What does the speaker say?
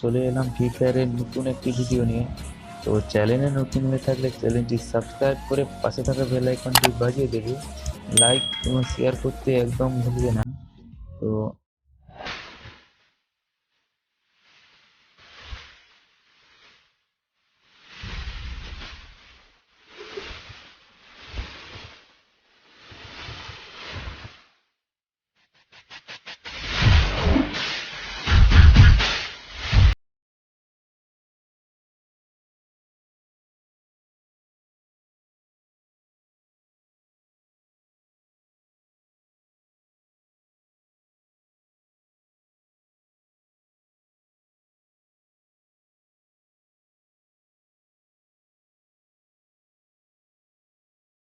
চলে এলাম ফ্রি ফায়ারের নতুন একটি ভিডিও নিয়ে। তো চ্যানেলে নতুন হয়ে থাকলে চ্যানেলটি সাবস্ক্রাইব করে পাশে থাকা বেল আইকনটি বাজিয়ে দেবে। লাইক এবং শেয়ার করতে একদম ভুলবে না। তো